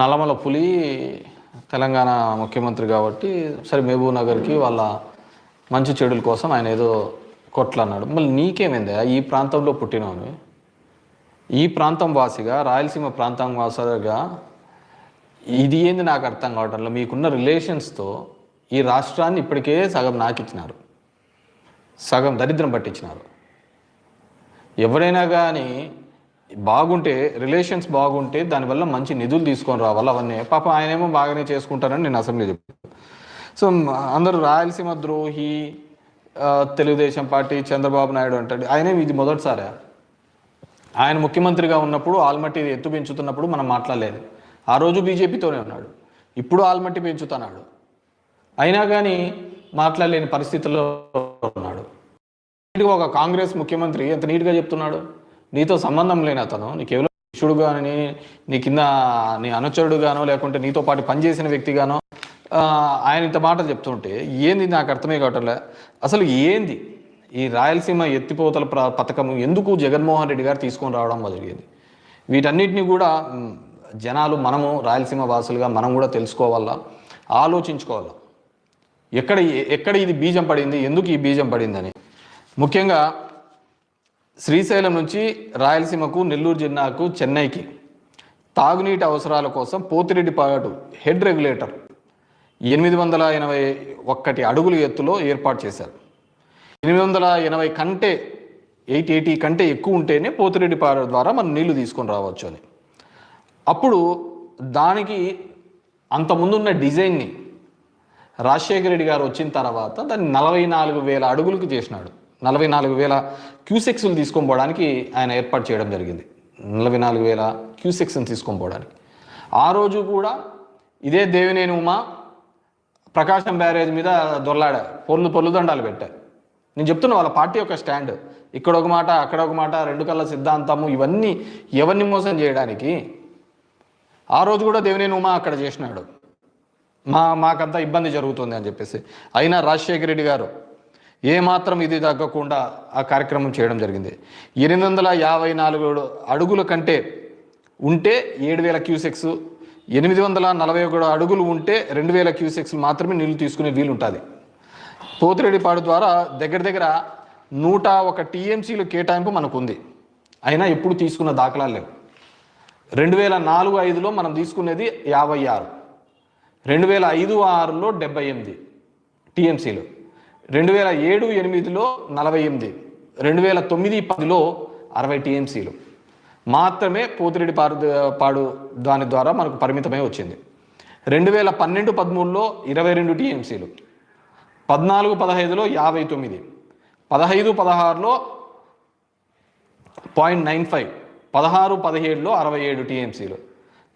నల్లమల పులి తెలంగాణ ముఖ్యమంత్రి కాబట్టి సరే మహబూబ్ నగర్కి వాళ్ళ మంచి చెడుల కోసం ఆయన ఏదో కొట్లన్నాడు. మళ్ళీ నీకేమైంది? ఈ ప్రాంతంలో పుట్టినవి ఈ ప్రాంతం వాసిగా రాయలసీమ ప్రాంతం వాసిగా ఇది ఏంది నాకు అర్థం కావటంలో మీకున్న రిలేషన్స్తో ఈ రాష్ట్రాన్ని ఇప్పటికే సగం నాకిచ్చినారు. సగం దరిద్రం పట్టించినారు ఎవరైనా కానీ బాగుంటే రిలేషన్స్ బాగుంటే దానివల్ల మంచి నిధులు తీసుకొని రావాలి. అవన్నీ పాపం ఆయనేమో బాగానే చేసుకుంటారని నేను అసెంబ్లీ చెప్పాను సో అందరూ రాయలసీమ ద్రోహి తెలుగుదేశం పార్టీ చంద్రబాబు నాయుడు అంటాడు. ఆయనే ఇది మొదటిసారి? ఆయన ముఖ్యమంత్రిగా ఉన్నప్పుడు ఆల్మట్టి ఎత్తు పెంచుతున్నప్పుడు మనం మాట్లాడలేదు. ఆ రోజు బీజేపీతోనే ఉన్నాడు. ఇప్పుడు ఆల్మట్టి పెంచుతున్నాడు. అయినా కానీ మాట్లాడలేని పరిస్థితుల్లో ఉన్నాడు. ఒక కాంగ్రెస్ ముఖ్యమంత్రి ఎంత నీట్గా చెప్తున్నాడు? నీతో సంబంధం లేని అతను. నీ కేవలం శిష్యుడు కానీ నీ కింద నీ అనుచరుడు గానో లేకుంటే నీతో పాటు పనిచేసిన వ్యక్తిగానో ఆ, ఆయన ఇంత మాటలు చెప్తుంటే ఏంది నాకు అర్థమే కావట్లే. అసలు ఏంది? ఈ రాయలసీమ ఎత్తిపోతల ప్ర- పథకం ఎందుకు జగన్మోహన్ రెడ్డి గారు తీసుకొని రావడం జరిగింది? వీటన్నిటిని కూడా జనాలు మనము రాయలసీమ వాసులుగా మనం కూడా తెలుసుకోవాలా? ఆలోచించుకోవాలా? ఎక్కడ ఎక్కడ ఇది బీజం పడింది? ఎందుకు ఈ బీజం పడిందని? ముఖ్యంగా శ్రీశైలం నుంచి రాయలసీమకు నెల్లూరు జిల్లాకు చెన్నైకి తాగునీటి అవసరాల కోసం పోతిరెడ్డిపాటు హెడ్ రెగ్యులేటర్ ఎనిమిది వందల ఎనభై ఒక్కటి అడుగుల ఎత్తులో ఏర్పాటు చేశారు. ఎనిమిది వందల ఎనభై కంటే ఎయిట్ ఎయిటీ కంటే ఎక్కువ ఉంటేనే పోతిరెడ్డిపాడు ద్వారా మనం నీళ్ళు తీసుకొని రావచ్చు అని. అప్పుడు దానికి అంత ముందున్న డిజైన్ని రాజశేఖర రెడ్డి గారు వచ్చిన తర్వాత దాన్ని నలభై నాలుగు వేల అడుగులకు చేసినాడు. నలభై నాలుగు వేల క్యూసెక్స్లు తీసుకొని పోవడానికి ఆయన ఏర్పాటు చేయడం జరిగింది. నలభై నాలుగు వేల క్యూసెక్స్ని తీసుకొని పోవడానికి. ఆ రోజు కూడా ఇదే దేవినేని ఉమా ప్రకాశం బ్యారేజ్ మీద దొరలాడా పొర్లు పొర్లు దండాలు పెట్టా. నేను చెప్తున్నా వాళ్ళ పార్టీ యొక్క స్టాండ్. ఇక్కడ ఒక మాట అక్కడ ఒక మాట రెండు కళ్ళ సిద్ధాంతము ఇవన్నీ ఎవరిని మోసం చేయడానికి? ఆ రోజు కూడా దేవినేని ఉమా అక్కడ చేసినాడు. మా మాకంతా ఇబ్బంది జరుగుతుంది అని చెప్పేసి. అయినా రాజశేఖర రెడ్డి గారు ఏమాత్రం ఇది తగ్గకుండా ఆ కార్యక్రమం చేయడం జరిగింది. ఎనిమిది వందల యాభై నాలుగు అడుగుల కంటే ఉంటే ఏడు వేల క్యూసెక్స్ ఎనిమిది వందల నలభై ఒకటి అడుగులు ఉంటే రెండు వేల క్యూసెక్స్ మాత్రమే నీళ్ళు తీసుకునే వీలు ఉంటుంది పోతిరెడ్డిపాడు ద్వారా దగ్గర దగ్గర నూట ఒక టీఎంసీలు కేటాయింపు మనకు ఉంది అయినా ఎప్పుడు తీసుకున్న దాఖలాలు లేవు. రెండు వేల నాలుగు ఐదులో మనం తీసుకునేది యాభై ఆరు. రెండు వేల ఐదు ఆరులో డెబ్బై ఎనిమిది టీఎంసీలు. రెండు వేల ఏడు ఎనిమిదిలో నలభై ఎనిమిది రెండు వేల తొమ్మిది పదిలో అరవై టీఎంసీలు. మాత్రమే పోతిరెడ్డి పారు పాడు దాని ద్వారా మనకు పరిమితమై వచ్చింది. రెండు వేల పన్నెండు పదమూడులో ఇరవై రెండు టీఎంసీలు. పద్నాలుగు పదహైదులో యాభై తొమ్మిది. పదహైదు పదహారులో పాయింట్ నైన్ ఫైవ్. పదహారు పదిహేడులో అరవై ఏడు టీఎంసీలు.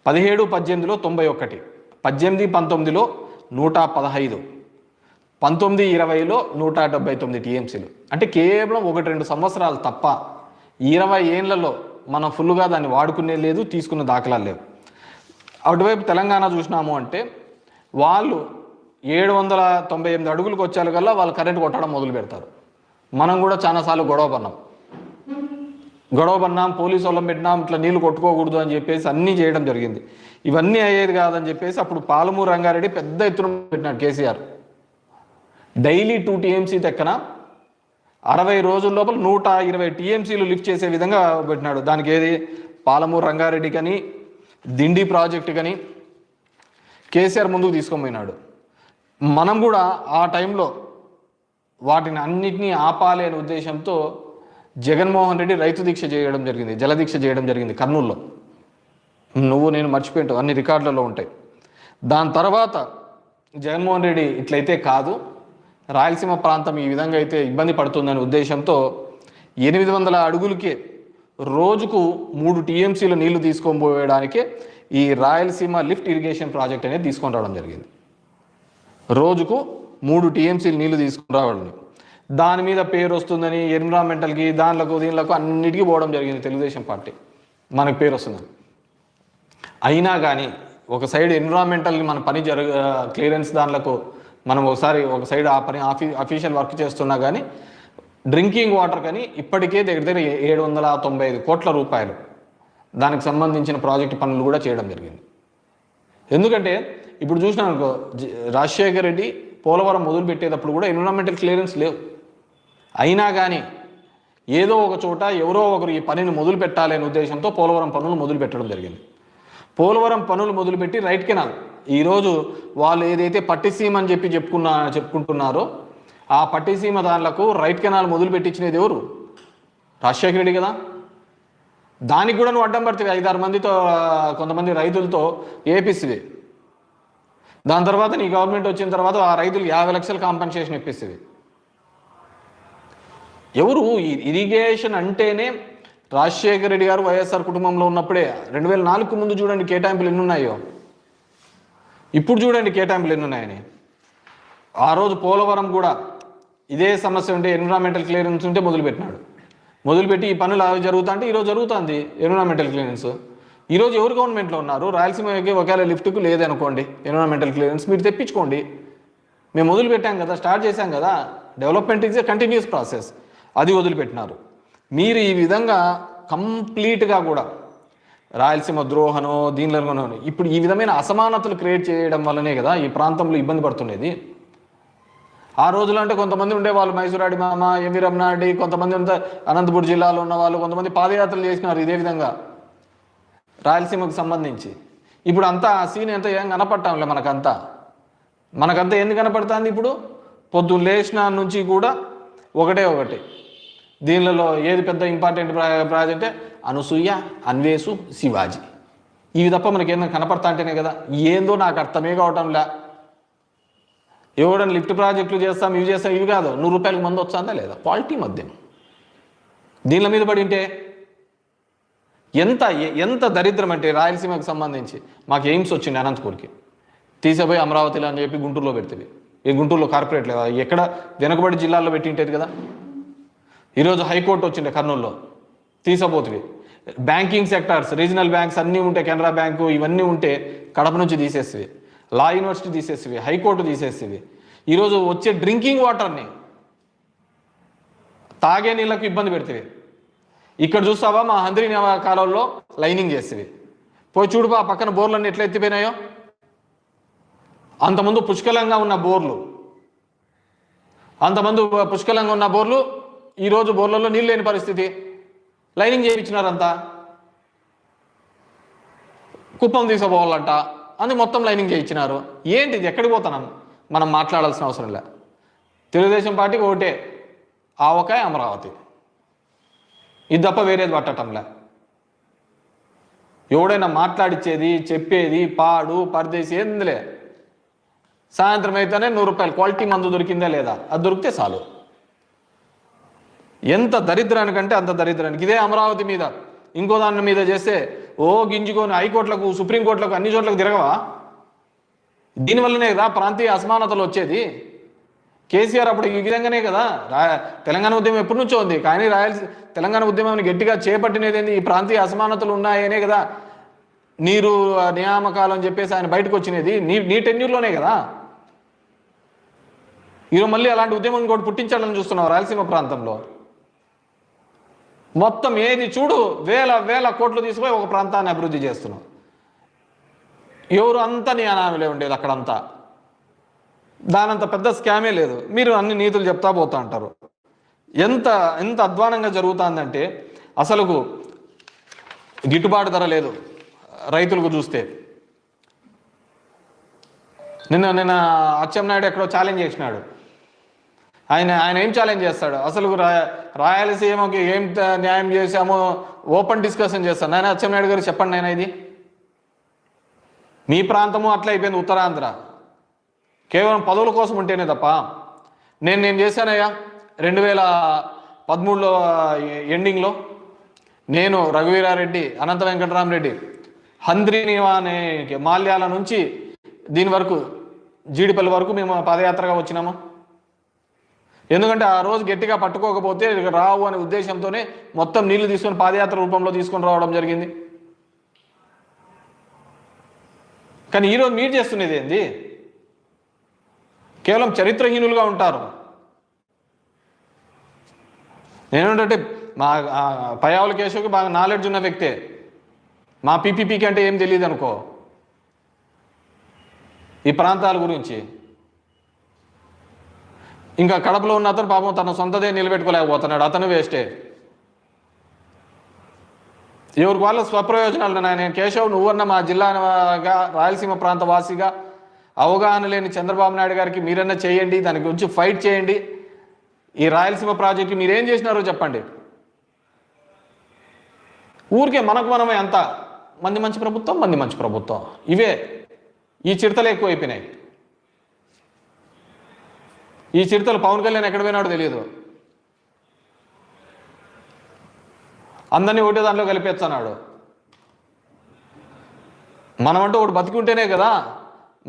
పదిహేడు పద్దెనిమిదిలో తొంభై ఒకటి. పద్దెనిమిది పంతొమ్మిదిలో నూట పదహైదు. పంతొమ్మిది ఇరవైలో నూట డెబ్బై తొమ్మిది టీఎంసీలు. అంటే కేవలం ఒకటి రెండు సంవత్సరాలు తప్ప ఇరవై ఏళ్ళలో మనం ఫుల్గా దాన్ని వాడుకునే లేదు తీసుకున్న దాఖలాలు లేవు. అటువైపు తెలంగాణ చూసినాము అంటే వాళ్ళు ఏడు వందల తొంభై ఎనిమిది అడుగులకు వచ్చారు కల్లా వాళ్ళు కరెంట్ కొట్టడం మొదలు పెడతారు. మనం కూడా చాలాసార్లు గొడవ పడినాం గొడవ పడినాం పోలీసు వాళ్ళం పెట్టినాం ఇట్లా నీళ్ళు కొట్టుకోకూడదు అని చెప్పేసి అన్నీ చేయడం జరిగింది. ఇవన్నీ అయ్యేది కాదని చెప్పేసి అప్పుడు పాలమూరు రంగారెడ్డి పెద్ద ఎత్తున పెట్టినాడు కేసీఆర్. డైలీ టూ టీఎంసీ తెక్కన? అరవై రోజుల లోపల నూట ఇరవై టీఎంసీలు లిఫ్ట్ చేసే విధంగా పెట్టినాడు. దానికి ఏది? పాలమూరు రంగారెడ్డి కానీ దిండి ప్రాజెక్టు కానీ కేసీఆర్ ముందుకు తీసుకొనిపోయినాడు మనం కూడా ఆ టైంలో వాటిని అన్నిటినీ ఆపాలి అనే ఉద్దేశంతో జగన్మోహన్ రెడ్డి రైతు దీక్ష చేయడం జరిగింది జలదీక్ష చేయడం జరిగింది కర్నూల్లో. నువ్వు నేను మర్చిపోయింటావు అన్ని రికార్డులలో ఉంటాయి. దాని తర్వాత జగన్మోహన్ రెడ్డి ఇట్లయితే కాదు రాయలసీమ ప్రాంతం ఈ విధంగా అయితే ఇబ్బంది పడుతుందనే ఉద్దేశంతో ఎనిమిది వందల అడుగులకే రోజుకు మూడు టీఎంసీలు నీళ్ళు తీసుకొని పోయడానికే ఈ రాయలసీమ లిఫ్ట్ ఇరిగేషన్ ప్రాజెక్ట్ అనేది తీసుకొని రావడం జరిగింది. రోజుకు మూడు టీఎంసీలు నీళ్ళు తీసుకుని రావడం. దాని మీద పేరు వస్తుందని ఎన్విరాన్మెంటల్కి దానిలకు దీనిలకు అన్నిటికీ పోవడం జరిగింది తెలుగుదేశం పార్టీ. మనకు పేరు వస్తుందని అయినా కానీ ఒక సైడ్ ఎన్విరాన్మెంటల్ని మన పని జరగ క్లియరెన్స్ దానిలకు మనం ఒకసారి ఒక సైడ్ ఆ పని ఆఫీ అఫీషియల్ వర్క్ చేస్తున్నా కానీ డ్రింకింగ్ వాటర్ కానీ ఇప్పటికే దగ్గర దగ్గర ఏడు వందల తొంభై ఐదు కోట్ల రూపాయలు దానికి సంబంధించిన ప్రాజెక్ట్ పనులు కూడా చేయడం జరిగింది. ఎందుకంటే ఇప్పుడు చూసినా అనుకో రాజశేఖర్ రెడ్డి పోలవరం మొదలు పెట్టేటప్పుడు కూడా ఎన్విరాన్మెంటల్ క్లియరెన్స్ లేవు. అయినా కానీ ఏదో ఒక చోట ఎవరో ఒకరు ఈ పనిని మొదలు పెట్టాలనే ఉద్దేశంతో పోలవరం పనులు మొదలు పెట్టడం జరిగింది. పోలవరం పనులు మొదలుపెట్టి రైట్ కెనాల్. ఈరోజు వాళ్ళు ఏదైతే పట్టిసీమ అని చెప్పి చెప్పుకున్నా చెప్పుకుంటున్నారో ఆ పట్టిసీమ దానిలకు రైట్ కెనాల్ మొదలు పెట్టించినది ఎవరు? రాజశేఖర రెడ్డి కదా. దానికి కూడా నువ్వు అడ్డం పడుతుంది ఐదారు మందితో కొంతమంది రైతులతో ఏపిస్తుంది. దాని తర్వాత నీ గవర్నమెంట్ వచ్చిన తర్వాత ఆ రైతులు యాభై లక్షల కాంపన్సేషన్ ఇప్పిస్తుంది. ఎవరు ఇరిగేషన్ అంటేనే రాజశేఖర రెడ్డి గారు వైఎస్ఆర్ కుటుంబంలో ఉన్నప్పుడే రెండు వేల నాలుగు ముందు చూడండి కేటాయింపులు ఎన్ని ఉన్నాయో ఇప్పుడు చూడండి కేటాయింపులు ఎన్ని ఉన్నాయని ఆ రోజు పోలవరం కూడా ఇదే సమస్య ఉంటే ఎన్విరాన్మెంటల్ క్లియరెన్స్ ఉంటే మొదలుపెట్టినాడు. మొదలుపెట్టి ఈ పనులు అవి జరుగుతా అంటే ఈరోజు జరుగుతుంది ఎన్విరాన్మెంటల్ క్లియరెన్స్. ఈరోజు ఎవరు గవర్నమెంట్లో ఉన్నారు? రాయలసీమకి ఒకవేళ లిఫ్ట్కు లేదనుకోండి ఎన్విరాన్మెంటల్ క్లియరెన్స్ మీరు తెప్పించుకోండి. మేము మొదలుపెట్టాం కదా స్టార్ట్ చేశాం కదా development is a continuous process. అది వదిలిపెట్టినారు. మీరు ఈ విధంగా కంప్లీట్గా కూడా రాయలసీమ ద్రోహనో దీనిలోనో ఇప్పుడు ఈ విధమైన అసమానతలు క్రియేట్ చేయడం వల్లనే కదా ఈ ప్రాంతంలో ఇబ్బంది పడుతుండేది. ఆ రోజులు అంటే కొంతమంది ఉండేవాళ్ళు మైసూరాడి మామ ఎంవి రమణారెడ్డి కొంతమంది ఉంటే అనంతపురం జిల్లాలో ఉన్న వాళ్ళు కొంతమంది పాదయాత్రలు చేసినారు ఇదే విధంగా. రాయలసీమకు సంబంధించి. ఇప్పుడు అంతా ఆ సీన్ ఎంత ఏం కనపడటంలే మనకంతా. మనకంతా ఎందుకు కనపడుతుంది ఇప్పుడు? పొద్దున్న లేచిన నుంచి కూడా ఒకటే ఒకటి. దీనిలో ఏది పెద్ద ఇంపార్టెంట్ ప్రాజెక్ట్ అంటే అనసూయ అన్వేషు శివాజీ. ఇవి తప్ప మనకి ఏదైనా కనపడతా అంటేనే కదా. ఏందో నాకు అర్థమే కావటంలే. ఎవడని లిఫ్ట్ ప్రాజెక్టులు చేస్తాం ఇవి చేస్తాం ఇవి కాదు. నూరు రూపాయలకు మంది వచ్చాందా లేదా? క్వాలిటీ మద్యం దీనిల మీద పడి ఉంటే ఎంత ఎంత దరిద్రం అంటే రాయలసీమకు సంబంధించి మాకు ఎయిమ్స్ వచ్చింది అనంతపూర్కి. తీసేపోయి అమరావతిలో అని చెప్పి గుంటూరులో పెడుతుంది ఈ గుంటూరులో కార్పొరేట్ లేదా? ఎక్కడ? వెనుకబడి జిల్లాల్లో పెట్టింటేది కదా. ఈరోజు హైకోర్టు వచ్చిండే కర్నూలులో. తీసపోతుంది బ్యాంకింగ్ సెక్టార్స్ రీజనల్ బ్యాంక్స్ అన్నీ ఉంటే కెనరా బ్యాంకు ఇవన్నీ ఉంటే కడప నుంచి తీసేస్తుంది లా యూనివర్సిటీ తీసేసివి హైకోర్టు తీసేస్తుంది ఈరోజు వచ్చే డ్రింకింగ్ వాటర్ని తాగే నీళ్ళకు ఇబ్బంది పెడుతుంది ఇక్కడ చూస్తావా మా హంద్రి కాలంలో లైనింగ్ చేస్తుంది పోయి చూడుపా ఆ పక్కన బోర్లన్నీ ఎట్లా ఎత్తిపోయినాయో. అంతమంది పుష్కలంగా ఉన్న బోర్లు. అంతమంది పుష్కలంగా ఉన్న బోర్లు ఈరోజు బోర్లలో నీళ్ళు లేని పరిస్థితి. లైనింగ్ చేయించినారంతా. కుప్పం తీసుకుపోవాలంట అని మొత్తం లైనింగ్ చేయించినారు. ఏంటి ఇది ఎక్కడికి పోతున్నాం? మనం మాట్లాడాల్సిన అవసరం లే. తెలుగుదేశం పార్టీకి ఒకటే ఆవకాయ అమరావతి. ఇది తప్ప వేరేది పట్టటంలే ఎవడైనా మాట్లాడిచ్చేది చెప్పేది పాడు పరదేశి ఏందిలే సాయంత్రం అయితేనే నూరు రూపాయలు. క్వాలిటీ మందు దొరికిందా లేదా? అది దొరికితే చాలు. ఎంత దరిద్రానికంటే అంత దరిద్రానికి. ఇదే అమరావతి మీద ఇంకో దాని మీద చేస్తే ఓ గింజుకొని హైకోర్టులకు సుప్రీంకోర్టులకు అన్ని చోట్లకు తిరగవా? దీనివల్లనే కదా ప్రాంతీయ అసమానతలు వచ్చేది. కేసీఆర్ అప్పుడు ఈ విధంగానే కదా రా తెలంగాణ ఉద్యమం ఎప్పటి నుంచో ఉంది. కానీ రాయలసీ తెలంగాణ ఉద్యమాన్ని గట్టిగా చేపట్టినది ఏంది? ఈ ప్రాంతీయ అసమానతలు ఉన్నాయనే కదా నీరు నియామకాలు అని చెప్పేసి ఆయన బయటకు వచ్చినది. నీ నీ టెన్యూర్లోనే కదా. ఈరోజు మళ్ళీ అలాంటి ఉద్యమం కూడా పుట్టించాలని చూస్తున్నావు రాయలసీమ ప్రాంతంలో. మొత్తం ఏది చూడు వేల వేల కోట్లు తీసుకుపోయి ఒక ప్రాంతాన్ని అభివృద్ధి చేస్తున్నావు. ఎవరు అంతా నీ అనామిలే ఉండేది అక్కడంతా. దానంత పెద్ద స్కామే లేదు. మీరు అన్ని నీతులు చెప్తా పోతా అంటారు. ఎంత ఎంత అధ్వానంగా జరుగుతుందంటే అసలుకు గిట్టుబాటు ధర లేదు. రైతులకు చూస్తే. నిన్న నిన్న అచ్చెన్నాయుడు ఎక్కడో ఛాలెంజ్ చేసినాడు. ఆయన ఆయన ఏం ఛాలెంజ్ చేస్తాడు? అసలు రాయలసీమకి ఏం న్యాయం చేశామో ఓపెన్ డిస్కషన్ చేస్తాను నాయన అచ్చెన్నాయుడు గారు చెప్పండి నాయన ఇది. మీ ప్రాంతము అట్లా అయిపోయింది ఉత్తరాంధ్ర. కేవలం పదవుల కోసం ఉంటేనే తప్ప. నేను నేను చేశానయ్యా రెండు వేల పదమూడులో ఎండింగ్లో నేను రఘువీరారెడ్డి అనంత వెంకటరామరెడ్డి హంద్రిని అనే మాల్యాల నుంచి దీని వరకు జీడిపల్లి వరకు మేము పాదయాత్రగా వచ్చినాము. ఎందుకంటే ఆ రోజు గట్టిగా పట్టుకోకపోతే రావు అనే ఉద్దేశంతోనే మొత్తం నీళ్ళు తీసుకొని పాదయాత్ర రూపంలో తీసుకొని రావడం జరిగింది. కానీ ఈరోజు మీరు చేస్తున్నది ఏంది? కేవలం చరిత్రహీనులుగా ఉంటారు. నేనేంటంటే మా పయావుల కేశవ్కి బాగా నాలెడ్జ్ ఉన్న వ్యక్తే. మా పీపీపీకి అంటే ఏం తెలియదు అనుకో ఈ ప్రాంతాల గురించి. ఇంకా కడపలో ఉన్న అతను పాపం తన సొంతదే నిలబెట్టుకోలేకపోతున్నాడు. అతను వేస్టే ఎవరికి వాళ్ళ స్వప్రయోజనాలు నేను కేశవ్ నువ్వన్న మా జిల్లాగా రాయలసీమ ప్రాంత వాసిగా అవగాహన లేని చంద్రబాబు నాయుడు గారికి మీరన్నా చేయండి దాని గురించి ఫైట్ చేయండి. ఈ రాయలసీమ ప్రాజెక్టు మీరేం చేసినారో చెప్పండి. ఊరికే మనకు మనమే అంత. మంది మంచి ప్రభుత్వం మంది మంచి ప్రభుత్వం. ఇవే. ఈ చిడతలు ఎక్కువైపోయినాయి. ఈ చిరుతలు పవన్ కళ్యాణ్ ఎక్కడ పోయినాడో తెలియదు. అందరినీ ఒకటే దాంట్లో కలిపేస్తున్నాడు మనమంటూ ఒకటి బతికుంటేనే కదా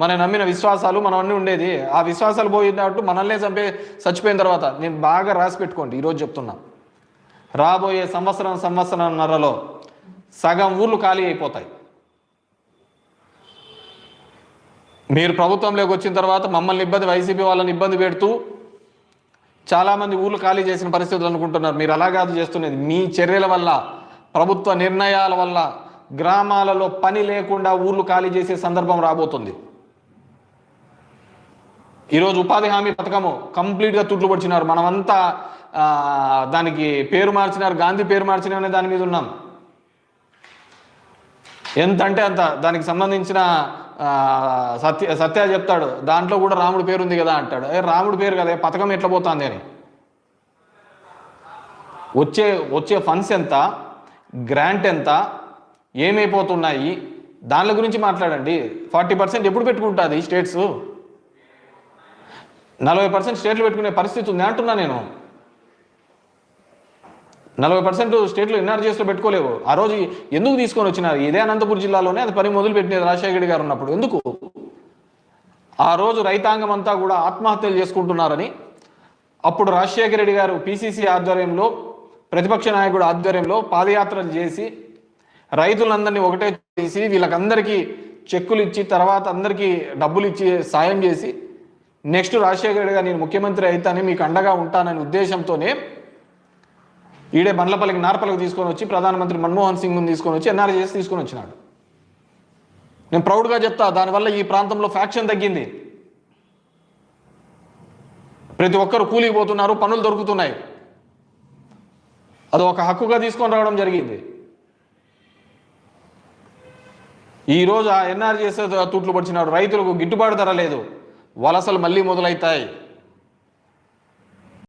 మనం నమ్మిన విశ్వాసాలు మనం అన్నీ ఉండేది. ఆ విశ్వాసాలు పోయినట్టు మనల్నే చంపే చచ్చిపోయిన తర్వాత నేను బాగా రాసి పెట్టుకోండి ఈరోజు చెప్తున్నా. రాబోయే సంవత్సరం సంవత్సరంన్నరలో సగం ఊర్లు ఖాళీ అయిపోతాయి. మీరు ప్రభుత్వంలోకి వచ్చిన తర్వాత మమ్మల్ని ఇబ్బంది వైసీపీ వాళ్ళని ఇబ్బంది పెడుతూ చాలామంది ఊర్లు ఖాళీ చేసిన పరిస్థితులు అనుకుంటున్నారు. మీరు అలా కాదు చేస్తున్నది. మీ చర్యల వల్ల ప్రభుత్వ నిర్ణయాల వల్ల గ్రామాలలో పని లేకుండా ఊర్లు ఖాళీ చేసే సందర్భం రాబోతుంది. ఈరోజు ఉపాధి హామీ పథకము కంప్లీట్గా తుట్లు పొడిచినారు. మనమంతా దానికి పేరు మార్చినారు. గాంధీ పేరు మార్చినారు దాని మీద ఉన్నాం. ఎంత అంటే అంత. దానికి సంబంధించిన సత్య సత్య చెప్తాడు దాంట్లో కూడా రాముడు పేరు ఉంది కదా అంటాడు. ఏ రాముడు పేరు కదా పథకం ఎట్లా పోతుంది అని. వచ్చే వచ్చే ఫండ్స్ ఎంత గ్రాంట్ ఎంత ఏమైపోతున్నాయి దాని గురించి మాట్లాడండి. ఫార్టీ పర్సెంట్ ఎప్పుడు పెట్టుకుంటుంది స్టేట్స్? నలభై పర్సెంట్ స్టేట్లు పెట్టుకునే పరిస్థితి ఉంది అంటున్నా నేను. నలభై పర్సెంట్ స్టేట్లు ఎన్ఆర్జీఎస్లో పెట్టుకోలేవు. ఆ రోజు ఎందుకు తీసుకొని వచ్చినారు? ఇదే అనంతపురం జిల్లాలోనే అది పని మొదలు పెట్టినది రాజశేఖర గారు ఉన్నప్పుడు. ఎందుకు? ఆ రోజు రైతాంగం అంతా కూడా ఆత్మహత్యలు చేసుకుంటున్నారని అప్పుడు రాజశేఖర రెడ్డి గారు పిసిసి ఆధ్వర్యంలో ప్రతిపక్ష నాయకుడు ఆధ్వర్యంలో పాదయాత్రలు చేసి రైతులందరినీ ఒకటే చేసి వీళ్ళకందరికీ చెక్కులు ఇచ్చి తర్వాత అందరికీ డబ్బులు ఇచ్చి సాయం చేసి నెక్స్ట్ రాజశేఖర రెడ్డి గారు నేను ముఖ్యమంత్రి అవుతానని మీకు అండగా ఉంటాననే ఉద్దేశంతోనే ఈడే బండ్లపల్లికి నార్పల్లికి తీసుకొని వచ్చి ప్రధానమంత్రి మన్మోహన్ సింగ్ను తీసుకొని వచ్చి ఎన్ఆర్జీఎస్ తీసుకొని వచ్చినాడు. నేను ప్రౌడ్గా చెప్తా దానివల్ల ఈ ప్రాంతంలో ఫ్యాక్షన్ తగ్గింది. ప్రతి ఒక్కరు కూలికి పోతున్నారు పనులు దొరుకుతున్నాయి. అది ఒక హక్కుగా తీసుకొని రావడం జరిగింది. ఈరోజు ఆ ఎన్ఆర్జీఎస్ తుట్లు పడిచినాడు. రైతులకు గిట్టుబాటు ధర లేదు. వలసలు మళ్ళీ మొదలవుతాయి